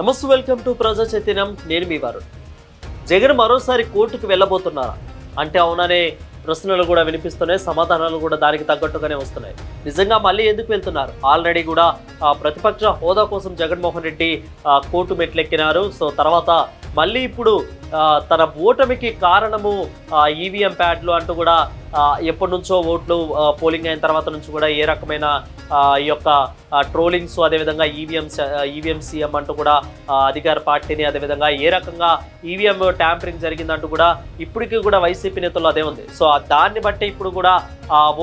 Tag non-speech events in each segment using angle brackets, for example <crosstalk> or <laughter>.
నమస్తే welcome to ప్రజా చైతన్యం. నేను మీ వారు జగన్ మరోసారి కోర్టుకు వెళ్ళబోతున్నారా? అంటే అవుననే ప్రశ్నలు కూడా వినిపిస్తున్నాయి సమాధానాలు కూడా దానికి తగ్గట్టుగానే వస్తున్నాయి. నిజంగా మళ్ళీ ఎందుకు వెళ్తున్నారు? ఆల్రెడీ కూడా ప్రతిపక్ష హోదా కోసం జగన్మోహన్ రెడ్డి కోర్టు మెట్లెక్కినారు. సో తర్వాత మళ్ళీ ఇప్పుడు తన ఓటమికి కారణము ఈవీఎం ప్యాడ్లు అంటూ కూడా ఎప్పటి నుంచో ఓట్లు పోలింగ్ అయిన తర్వాత నుంచి కూడా ఏ రకమైన ఈ యొక్క ట్రోలింగ్స్ అదేవిధంగా ఈవీఎం ఈవీఎం సీఎం అంటూ కూడా అధికార పార్టీని అదేవిధంగా ఏ రకంగా ఈవీఎం ట్యాంపరింగ్ జరిగిందంటూ కూడా ఇప్పటికీ కూడా వైసీపీ నేతల్లో అదే ఉంది. సో దాన్ని బట్టి ఇప్పుడు కూడా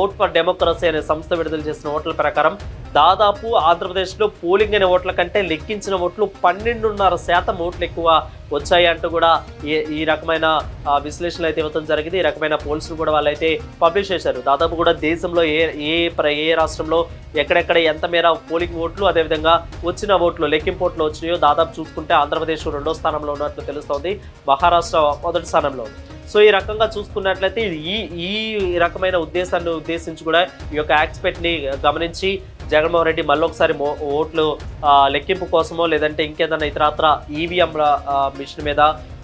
ఓట్ ఫర్ డెమోక్రసీ అనే సంస్థ విడుదల చేసిన ఓట్ల ప్రకారం దాదాపు ఆంధ్రప్రదేశ్లో పోలింగ్ అయిన ఓట్ల కంటే లెక్కించిన ఓట్లు పన్నెండున్నర శాతం ఓట్లు ఎక్కువ వచ్చాయి అంటూ కూడా ఈ ఈ రకమైన విశ్లేషణలు అయితే ఇవ్వడం జరిగింది. ఈ రకమైన పోల్స్ను కూడా వాళ్ళైతే పబ్లిష్ చేశారు. దాదాపు కూడా దేశంలో ఏ ఏ ప్ర- ఏ రాష్ట్రంలో ఎక్కడెక్కడ ఎంత మేర పోలింగ్ ఓట్లు అదేవిధంగా వచ్చిన ఓట్లు లెక్కింపు ఓట్లు వచ్చినాయో దాదాపు చూసుకుంటే ఆంధ్రప్రదేశ్ రెండో స్థానంలో ఉన్నట్లు తెలుస్తోంది. మహారాష్ట్ర మొదటి స్థానంలో. సో ఈ రకంగా చూసుకున్నట్లయితే ఈ ఈ రకమైన ఉద్దేశాన్ని ఉద్దేశించి కూడా ఈ యొక్క యాక్స్పెక్ట్ని గమనించి జగన్మోహన్ రెడ్డి మళ్ళొకసారి ఓట్లు లెక్కింపు కోసమో లేదంటే ఇంకేదైనా ఇతరత్ర ఈవీఎంల మిషన్ మీద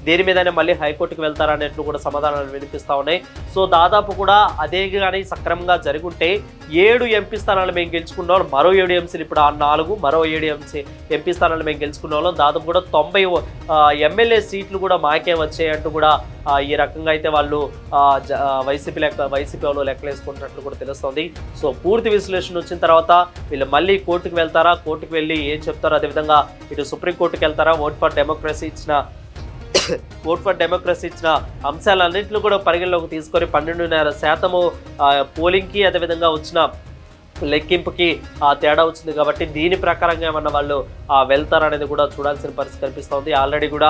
దేని మీదనే మళ్ళీ హైకోర్టుకు వెళ్తారనేట్లు కూడా సమాధానాలు వినిపిస్తూ ఉన్నాయి. సో దాదాపు కూడా అదే కానీ సక్రమంగా జరుగుంటే ఏడు ఎంపీ స్థానాలు మేము గెలుచుకున్న వాళ్ళు. మరో ఏడు ఎంసీలు ఇప్పుడు ఆ నాలుగు మరో ఏడు ఎంసీ ఎంపీ స్థానాలు మేము గెలుచుకున్న వాళ్ళం. దాదాపు కూడా తొంభై ఎమ్మెల్యే సీట్లు కూడా మాకే వచ్చాయంటూ కూడా ఈ రకంగా అయితే వాళ్ళు వైసీపీ లెక్క వైసీపీ వాళ్ళు లెక్కలేసుకుంటున్నట్లు కూడా తెలుస్తోంది. సో పూర్తి విశ్లేషణ వచ్చిన తర్వాత వీళ్ళు మళ్ళీ కోర్టుకు వెళ్తారా? కోర్టుకు వెళ్ళి ఏం చెప్తారో అదేవిధంగా ఇటు సుప్రీంకోర్టుకు వెళ్తారా ఓట్ ఫర్ డెమోక్రసీ ఇచ్చిన <coughs> ఓట్ ఫర్ డెమోక్రసీ ఇచ్చిన అంశాలన్నింటిని కూడా పరిగణలోకి తీసుకొని పన్నెండున్నర శాతము పోలింగ్కి అదేవిధంగా వచ్చిన లెక్కింపుకి ఆ తేడా వచ్చింది కాబట్టి దీని ప్రకారంగా ఏమన్నా వాళ్ళు ఆ, వెళ్తారనేది కూడా చూడాల్సిన పరిస్థితి కనిపిస్తోంది. ఆల్రెడీ కూడా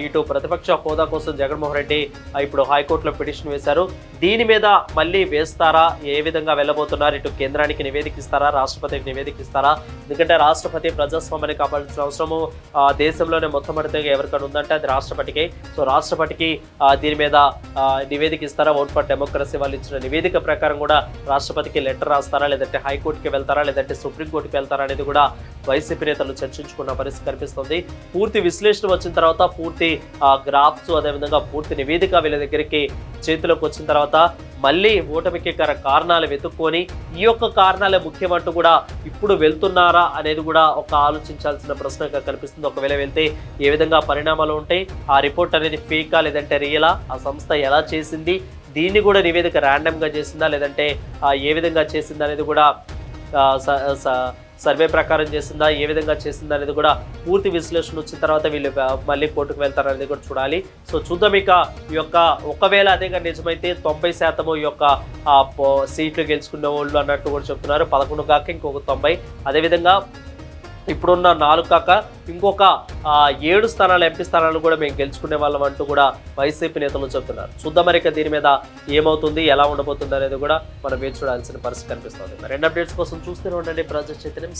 ఇటు ప్రతిపక్ష హోదా కోసం జగన్మోహన్ రెడ్డి ఇప్పుడు హైకోర్టులో పిటిషన్ వేశారు. దీని మీద మళ్ళీ వేస్తారా? ఏ విధంగా వెళ్ళబోతున్నారు? ఇటు కేంద్రానికి నివేదిక ఇస్తారా రాష్ట్రపతికి నివేదిక ఇస్తారా ఎందుకంటే రాష్ట్రపతి ప్రజాస్వామ్యాన్ని కాపాడాల్సిన అవసరము ఆ, దేశంలోనే మొట్టమొదటిగా ఎవరికైనా ఉందంటే అది రాష్ట్రపతికి. సో రాష్ట్రపతికి దీని మీద నివేదిక ఇస్తారా? ఓట్ ఫర్ డెమోక్రసీ వాళ్ళు ఇచ్చిన నివేదిక ప్రకారం కూడా రాష్ట్రపతికి లెటర్ రాస్తారా? లేదంటే హైకోర్టుకి వెళ్తారా లేదంటే సుప్రీంకోర్టుకి వెళ్తారా అనేది కూడా వైసీపీ నేతలు చర్చించుకున్న పరిస్థితి కనిపిస్తుంది. పూర్తి విశ్లేషణ వచ్చిన తర్వాత పూర్తి గ్రాఫ్స్ అదేవిధంగా పూర్తి నివేదిక వీళ్ళ దగ్గరికి చేతిలోకి వచ్చిన తర్వాత మళ్ళీ ఓటమికి గల కారణాలు వెతుక్కొని ఈ యొక్క కారణాలే ముఖ్యమంటూ కూడా ఇప్పుడు వెళ్తున్నారా అనేది కూడా ఒక ఆలోచించాల్సిన ప్రశ్నగా కనిపిస్తుంది. ఒకవేళ వెళ్తే ఏ విధంగా పరిణామాలు ఉంటాయి? ఆ రిపోర్ట్ అనేది ఫేకా లేదంటే రియలా? ఆ సంస్థ ఎలా చేసింది? దీన్ని కూడా నివేదిక ర్యాండమ్గా చేసిందా? లేదంటే ఏ విధంగా చేసిందా అనేది కూడా స- స- సర్వే ప్రకారం చేసిందా? ఏ విధంగా చేసిందా అనేది కూడా పూర్తి విశ్లేషణ వచ్చిన తర్వాత వీళ్ళు మళ్ళీ కోర్టుకు వెళ్తారనేది కూడా చూడాలి. సో చూద్దాం ఇక ఈ యొక్క ఒకవేళ అదే కానీ నిజమైతే తొంభై శాతము ఈ యొక్క సీట్లు గెలుచుకునే వాళ్ళు అన్నట్టు కూడా చెప్తున్నారు. పదకొండు కాక ఇంకొక తొంభై. అదేవిధంగా ఇప్పుడున్న నాలుగు కాక ఇంకొక ఏడు స్థానాలు ఎంపీ స్థానాలు కూడా మేము గెలుచుకునే వాళ్ళం అంటూ కూడా వైసీపీ నేతలు చెప్తున్నారు. చూద్దాం మరి ఇక దీని మీద ఏమవుతుంది ఎలా ఉండబోతుంది అనేది కూడా మనం వేచి చూడాల్సిన పరిస్థితి కనిపిస్తుంది. మరి రెండు అప్డేట్స్ కోసం చూస్తూనే ఉండండి ప్రజా చైతన్యం